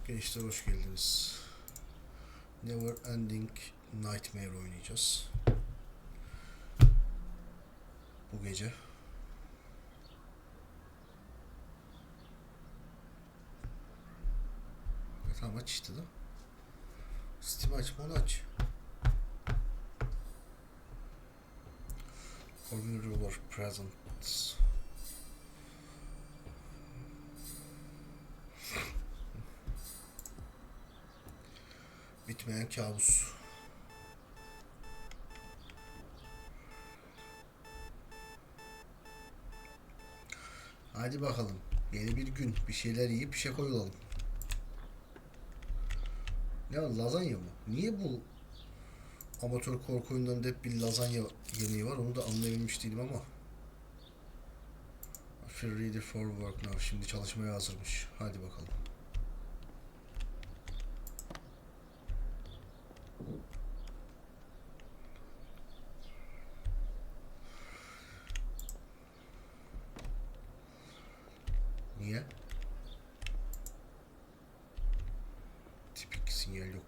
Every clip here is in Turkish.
Arkadaşlar hoş geldiniz. Never Ending Nightmare oynayacağız. Bu gece. E, tamam aç işte de. Steam açma onu aç. Formula Presents. Bitmeyen kabus. Hadi bakalım. Yeni bir gün. Bir şeyler yiyip bir şey koyulalım. Var lazanya mı? Niye bu amatör korku oyunlarında hep bir lazanya yemeği var? Onu da anlayabilmiş değilim ama. Feel ready for work now. Şimdi çalışmaya hazırmış. Hadi bakalım. Niye? Tipik sinyal yok.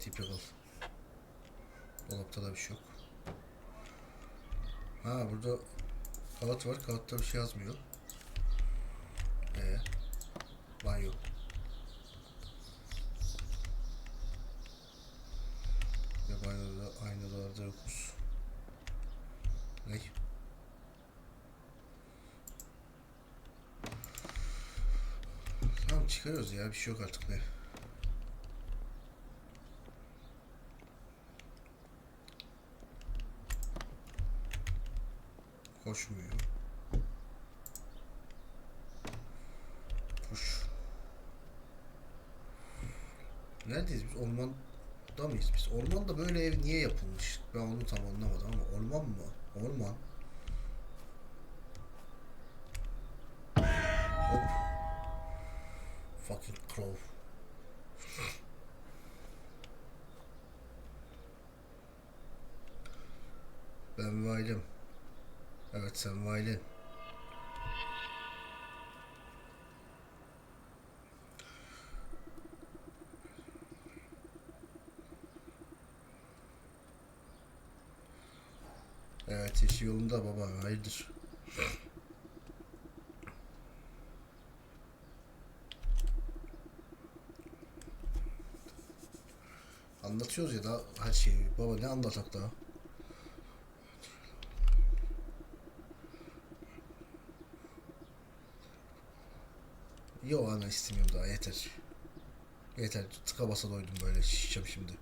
Typical. Dolapta da bir şey yok. Ha burada kağıt var. Kağıtta bir şey yazmıyor. Ee, banyo. Ve banyoda aynalarda yokuz. Ne? Tamam çıkarıyoruz ya bir şey yok artık ne. Koşmuyor. Neredeyiz biz? Ormanda mıyız biz? Ormanda böyle ev niye yapılmış? Ben onu tam anlamadım ama orman mı? Orman. Hop. Fucking crow. Ben Vail'im. Evet sen Vail'in. İşi yolunda baba hayırdır. Anlatıyoruz ya da her şeyi. Baba ne anlatak daha? Yo ana istemiyorum daha yeter. Yeter tıka basa doydum böyle şişeceğim şimdi.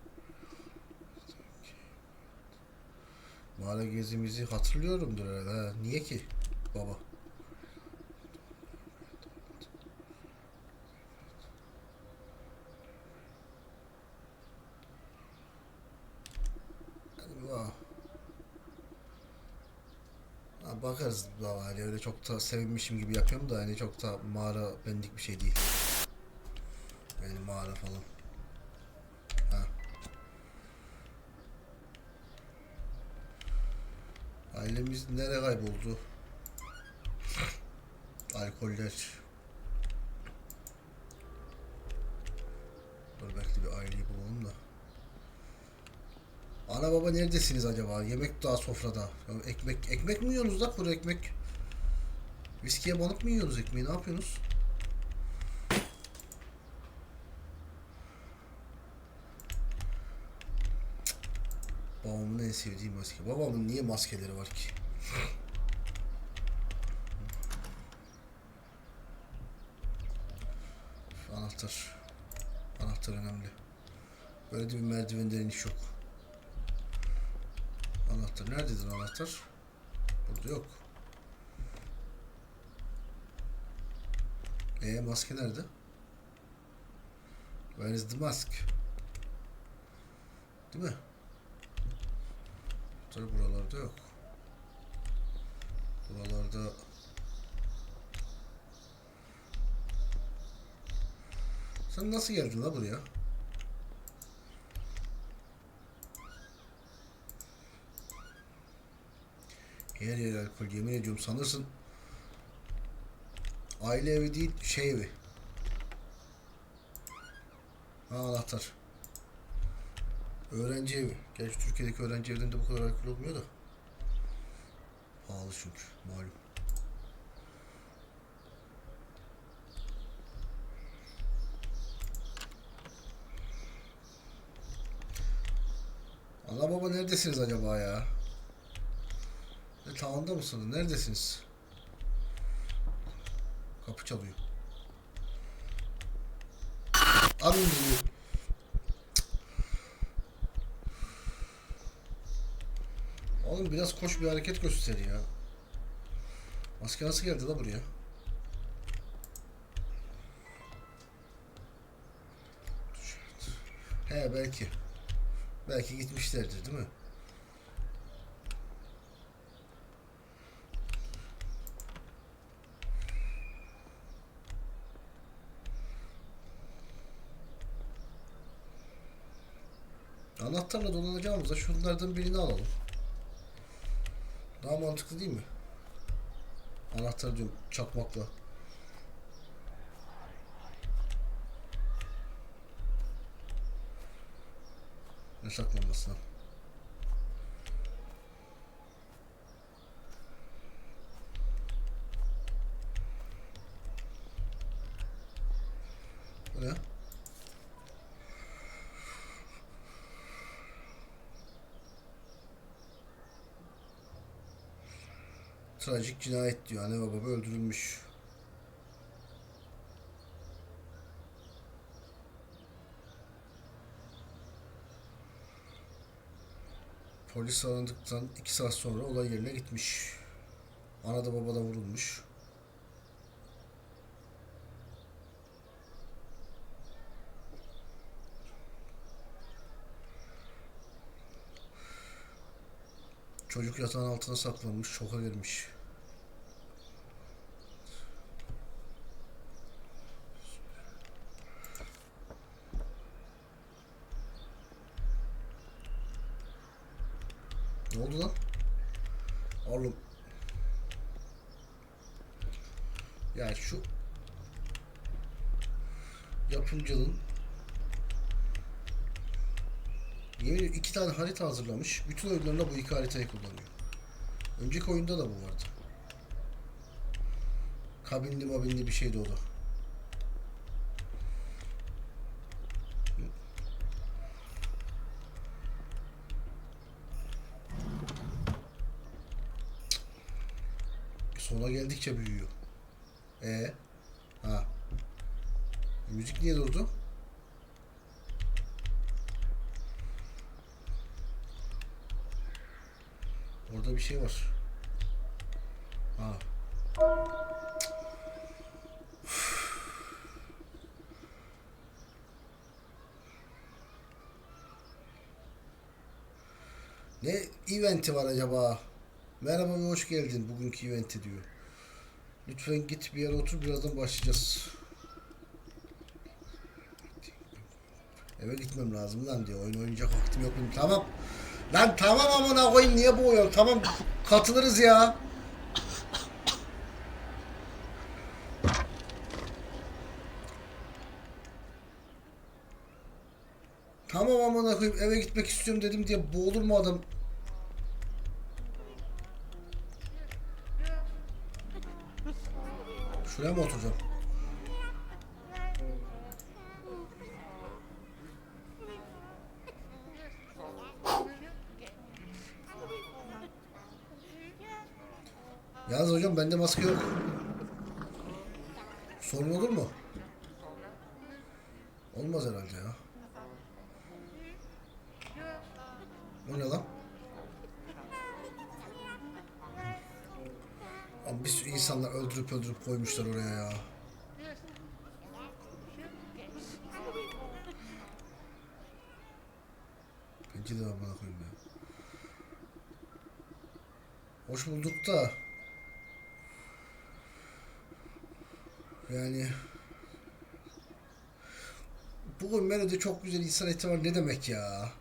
Mağara gezimizi hatırlıyorumdur herhalde. Ha, niye ki baba? Bakarız baba hani öyle çok da sevinmişim gibi yapıyorum da hani çok da mağara bendik bir şey değil. Yani mağara falan. Nereye kayboldu? Alkoller. Dur belki bir aileyi bulalım da. Ana baba neredesiniz acaba? Yemek daha sofrada. Ya ekmek ekmek mi yiyorsunuz da kuru ekmek? Viskiye banıp mı yiyorsunuz ekmeği? Ne yapıyorsunuz? Babamın en sevdiği maske. Babamın niye maskeleri var ki? Anahtar. Anahtar önemli. Böyle de bir merdivenden iniş yok. Anahtar. Nerededir anahtar? Burada yok. E maske nerede? Where is the mask? Değil mi? Tabi buralarda yok. Buralarda Sen nasıl geldin la buraya? Her yer alkol yemin ediyorum sanırsın aile evi değil şey evi. Ha anahtar. Öğrenci evi. Gerçi Türkiye'deki öğrenci evlerinde bu kadar alkol olmuyor da. Pahalı çünkü malum. Ana baba neredesiniz acaba ya? Ne tavanda mısınız? Neredesiniz? Kapı çalıyor. Abi Oğlum biraz koş bir hareket göster ya. Maske nasıl geldi la buraya? He belki. Belki gitmişlerdir değil mi? Anahtarla dolanacağımıza şunlardan birini alalım. Daha mantıklı değil mi? Anahtar diyorum çakmakla. Ne saklanması lan? Trajik cinayet diyor. Anne ve baba öldürülmüş. Polis arandıktan iki saat sonra olay yerine gitmiş. Ana da baba da vurulmuş. Çocuk yatağın altına saklanmış, şoka girmiş. Ne oldu lan? Oğlum. Ya şu yapımcının Yemin ediyorum iki tane harita hazırlamış. Bütün oyunlarında bu iki haritayı kullanıyor. Önceki oyunda da bu vardı. Kabinli mabinli bir şeydi o da. Sona geldikçe büyüyor. E ha. Müzik niye durdu? Orada bir şey var. Ha. Ne eventi var acaba? Merhaba hoş geldin bugünkü eventi diyor. Lütfen git bir yere otur birazdan başlayacağız. Eve gitmem lazım lan diyor. Oyun oynayacak vaktim yok benim. Tamam. Lan tamam amına koyayım niye oyun? Tamam katılırız ya. Tamam amına koyayım eve gitmek istiyorum dedim diye boğulur mu adam? Şuraya mı oturacağım? Maske yok. Sorun olur mu? Olmaz herhalde ya. O ne lan? Abi bir sürü insanlar öldürüp öldürüp koymuşlar oraya ya. Bence de amına koyayım ya. Hoş bulduk da. Yani bugün menüde çok güzel insan eti var ne demek ya?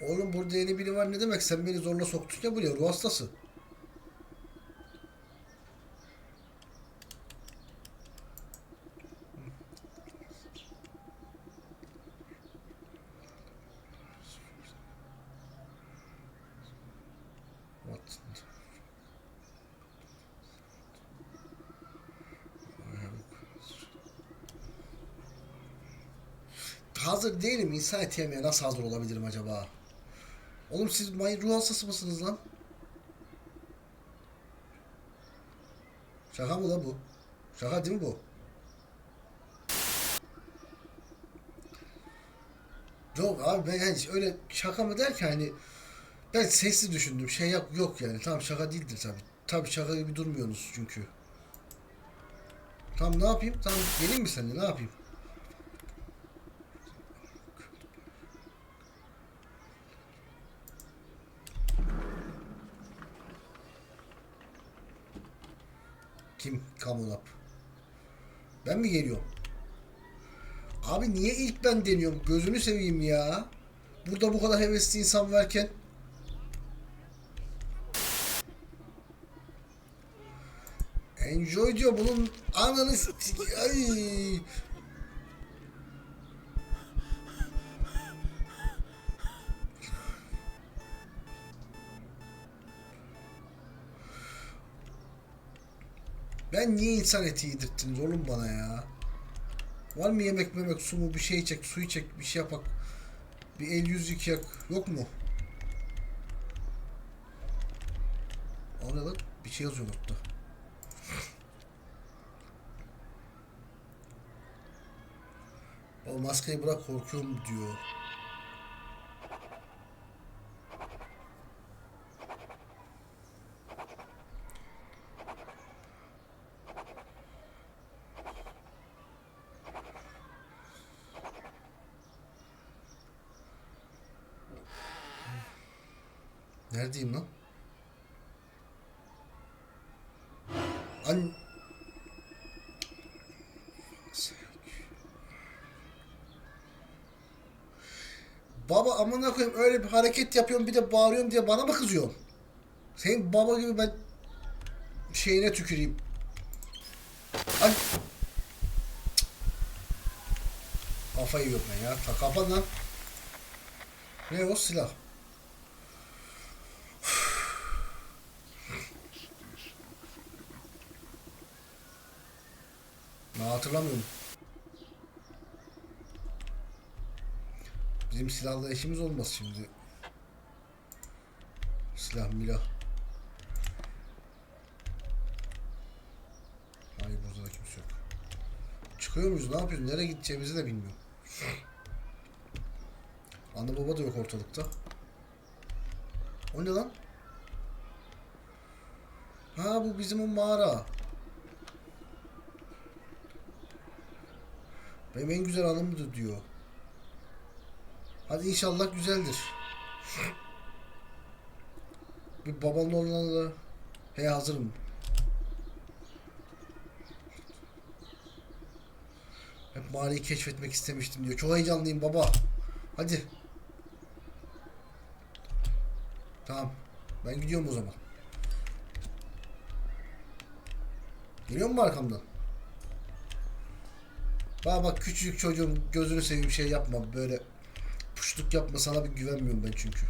Oğlum burada yeni biri var ne demek? Sen beni zorla soktun ya buraya ruh hastası. Hazır değilim. İnsan yemeye nasıl hazır olabilirim acaba? Oğlum siz ruh hastası mısınız lan? Şaka mı la bu? Şaka değil mi bu? Yok abi ben yani öyle şaka mı derken hani ben sesli düşündüm. Şey yok, yok yani. Tamam şaka değildir tabi. Tabi şaka gibi durmuyorsunuz çünkü. Tamam ne yapayım? Tamam geleyim mi seninle ne yapayım? Kim? Kamulap. Ben mi geliyorum? Abi niye ilk ben deniyorum? Gözünü seveyim ya. Burada bu kadar hevesli insan varken. Enjoy diyor bunun ananı ay. Ben niye insan eti yedirttiniz oğlum bana ya? Var mı yemek memek su mu bir şey çek suyu çek bir şey yapak. Bir el yüz yıkayak yok mu? O ne lan? Bir şey yazıyor notta. O maskeyi bırak korkuyorum diyor. Neredeyim lan? An... Baba amına koyayım öyle bir hareket yapıyorum bir de bağırıyorum diye bana mı kızıyorsun? Senin baba gibi ben şeyine tüküreyim. Ay. Kafayı yiyorum ben ya. Ta kapan lan. Ne o silah? Ben hatırlamıyorum. Bizim silahla işimiz olmaz şimdi. Silah milah. Hayır burada da kimse yok. Çıkıyor muyuz? Ne yapıyoruz? Nereye gideceğimizi de bilmiyorum. Anne baba da yok ortalıkta. O ne lan? Ha bu bizim o mağara. Benim en güzel anımdı diyor. Hadi inşallah güzeldir. Bir babanın oğluna da he hazırım. Hep mağarayı keşfetmek istemiştim diyor. Çok heyecanlıyım baba. Hadi. Tamam. Ben gidiyorum o zaman. Geliyor mu arkamdan? Bak bak küçücük çocuğum gözünü seveyim şey yapma böyle puşluk yapma sana bir güvenmiyorum ben çünkü.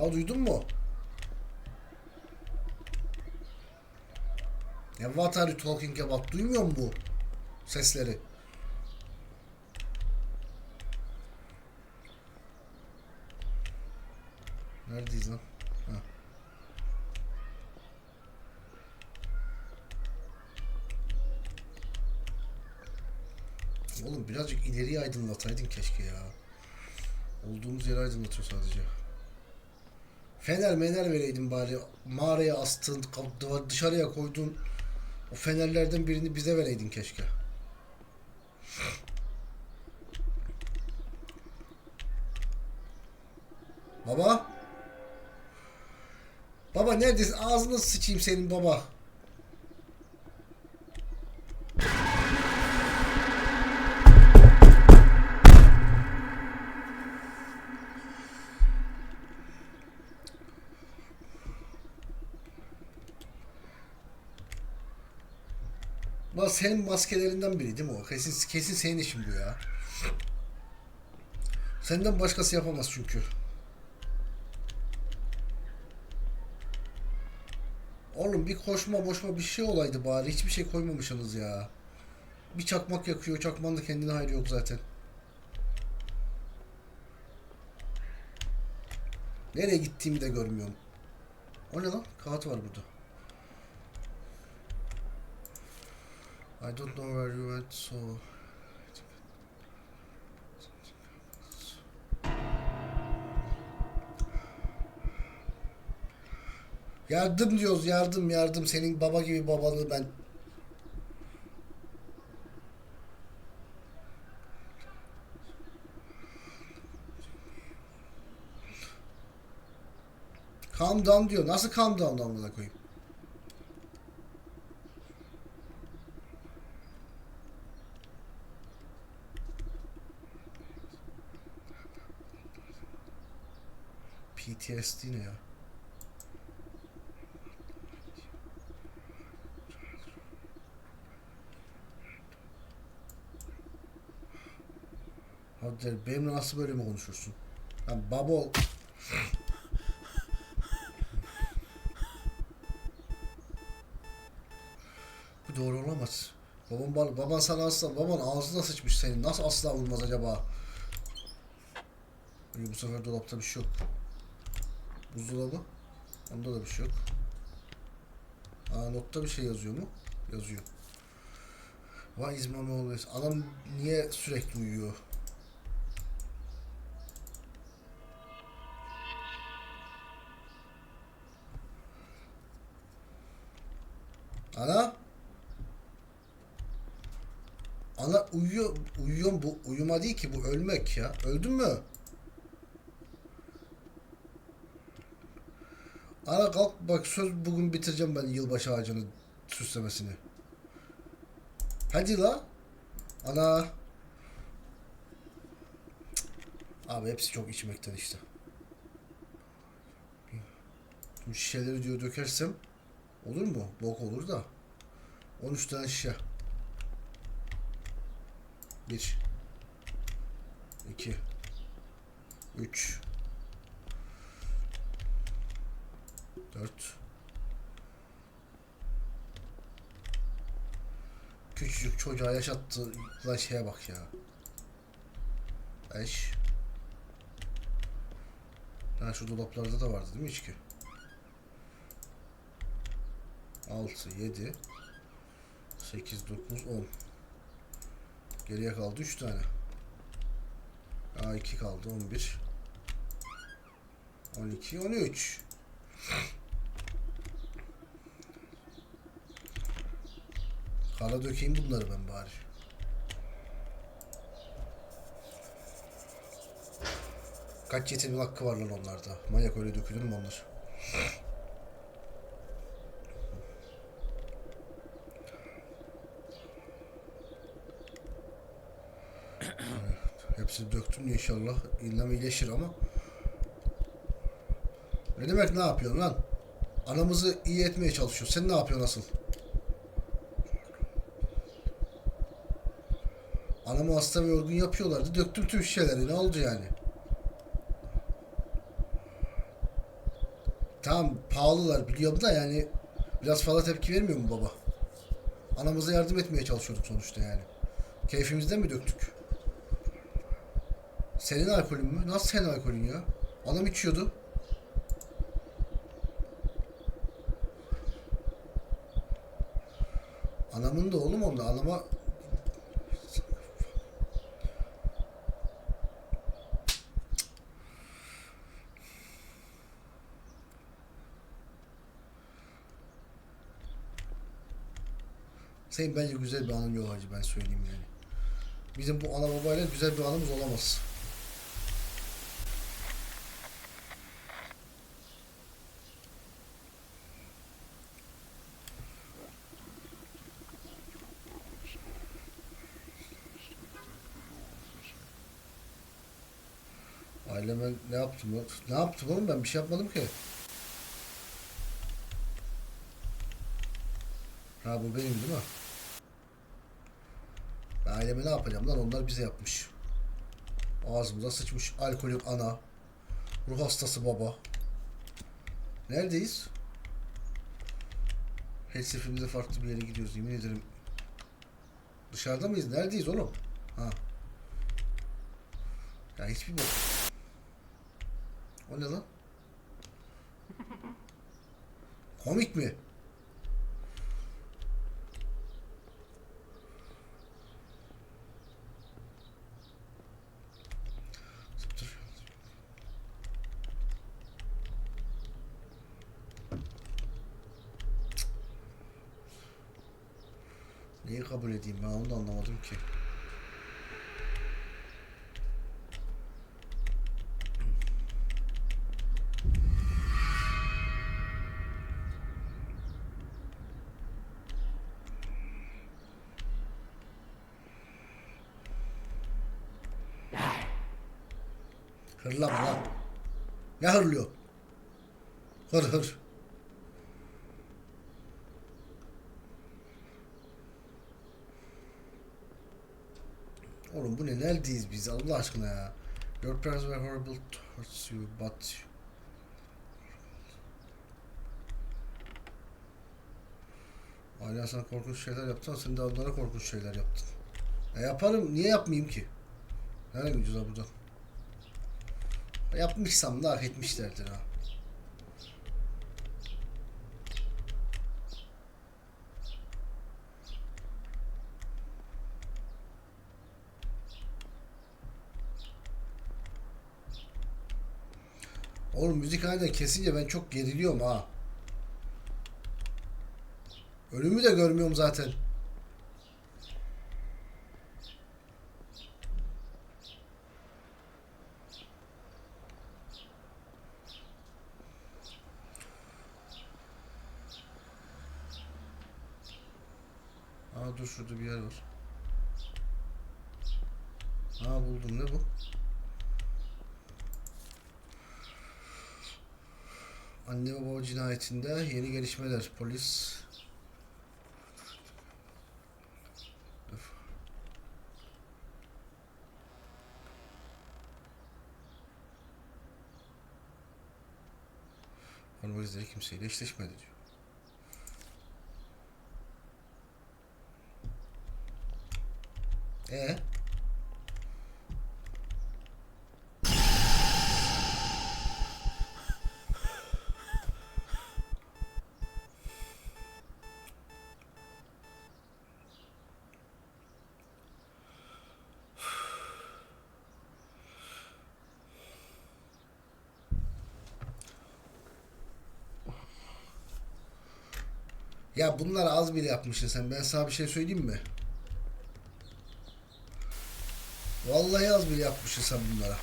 Aa duydun mu? Ya what are you talking about? Duymuyor mu bu sesleri? Neredeyiz lan? Oğlum birazcık ileriye aydınlataydın keşke ya. Olduğumuz yeri aydınlatıyor sadece. Fener mener vereydin bari. Mağaraya astın, dışarıya koydun. O fenerlerden birini bize vereydin keşke. Baba? Baba neredesin? Ağzına sıçayım senin baba. Senin maskelerinden biri değil mi o? Kesin, kesin senin işin bu ya. Senden başkası yapamaz çünkü. Oğlum bir koşma boşma bir şey olaydı bari. Hiçbir şey koymamışsınız ya. Bir çakmak yakıyor. Çakmanın da kendine hayrı yok zaten. Nereye gittiğimi de görmüyorum. O ne lan? Kağıt var burada. I don't know where you went so... Yardım diyoruz yardım yardım senin baba gibi babanı ben Calm down diyor. Nasıl calm down amına koyayım? PTSD ne ya? Hadi benimle nasıl böyle mi konuşursun? Lan baba ol. Bu doğru olamaz. Baban, bana- baban sana asla, baban ağzına sıçmış senin. Nasıl asla vurmaz acaba? İyi, bu sefer dolapta bir şey yok. Buzdolabı. Onda da bir şey yok. Aa notta bir şey yazıyor mu? Yazıyor. Why is mommy always? Adam niye sürekli uyuyor? Ana? Ana uyuyor, uyuyor bu uyuma değil ki bu ölmek ya. Öldün mü? Ana kalk bak söz bugün bitireceğim ben yılbaşı ağacını süslemesini. Hadi la. Ana. Abi hepsi çok içmekten işte. Bu şişeleri diyor dökersem olur mu? Bok olur da. 13 tane şişe. 1 2 3 4 Küçücük çocuğa yaşattığı lan şeye bak ya. 5 Ha şu dolaplarda da vardı değil mi içki? 6 7 8 9 10 Geriye kaldı 3 tane. Aa 2 kaldı 11 12 13 Kara dökeyim bunları ben bari. Kaç yetimlik hakkı var lan onlarda. Manyak öyle dökülür mü onlar? Hepsini döktüm inşallah. İllam iyileşir ama. Ne demek ne yapıyorsun lan? Anamızı iyi etmeye çalışıyor. Sen ne yapıyorsun asıl? Anamı hasta ve yorgun yapıyorlardı. Döktüm tüm şişeleri. Ne oldu yani? Tamam pahalılar biliyorum da yani biraz fazla tepki vermiyor mu baba? Anamıza yardım etmeye çalışıyorduk sonuçta yani. Keyfimizden mi döktük? Senin alkolün mü? Nasıl senin alkolün ya? Anam içiyordu. Anamın da oğlum onda. Anama Senin bence güzel bir anın yok hacı ben söyleyeyim yani. Bizim bu ana babayla güzel bir anımız olamaz. Aileme ne yaptım? Ne yaptım oğlum ben bir şey yapmadım ki. Ha bu benim değil mi? Aileme ne yapacağım lan onlar bize yapmış. Ağzımıza sıçmış alkolik ana. Ruh hastası baba. Neredeyiz? Her seferinde farklı bir yere gidiyoruz yemin ederim. Dışarıda mıyız? Neredeyiz oğlum? Ha. Ya hiçbir bok. O ne lan? Komik mi? Kabul edeyim ben onu da anlamadım ki. Hırlama lan. Ne hırlıyor? Hır hır. Oğlum bu ne? Neredeyiz biz Allah aşkına ya? Your parents were horrible towards you but Ailen sana korkunç şeyler yaptı sen de onlara korkunç şeyler yaptın. E yaparım. Niye yapmayayım ki? Nereye gidiyoruz buradan? Yapmışsam da hak etmişlerdir ha. Oğlum müzik aniden kesince ben çok geriliyorum ha. Ölümü de görmüyorum zaten. Aa dur şurada bir yer var. Aa buldum ne bu? Anne baba cinayetinde yeni gelişmeler. Polis Dur. Konvalizleri kimseyle eşleşmedi diyor. E Ya bunlar az bile yapmışsın sen. Ben sana bir şey söyleyeyim mi? Vallahi az bile yapmışsın sen bunlara.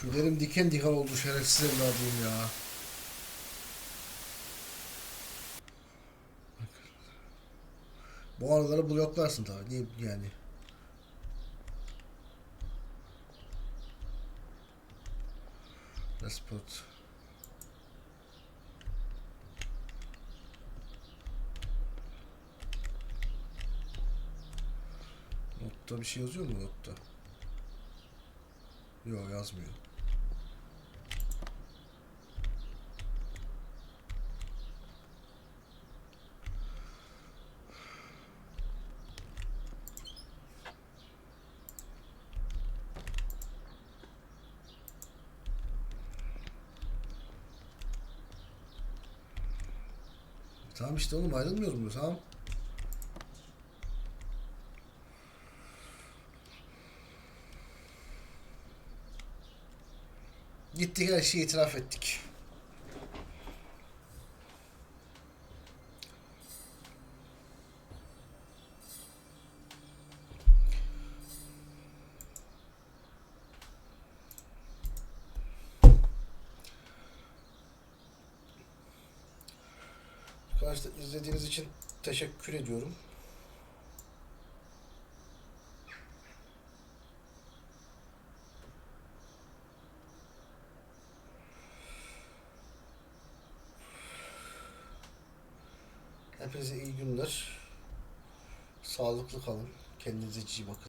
Tüylerim diken diken oldu şerefsiz evladıyım ya. Bu araları bloklarsın tabii. Yani? Respot. Notta bir şey yazıyor mu notta? Yok yazmıyor. Tamam işte oğlum ayrılmıyoruz mu? Tamam. Gittik her şeyi itiraf ettik. teşekkür ediyorum. Hepinize iyi günler. Sağlıklı kalın. Kendinize iyi bakın.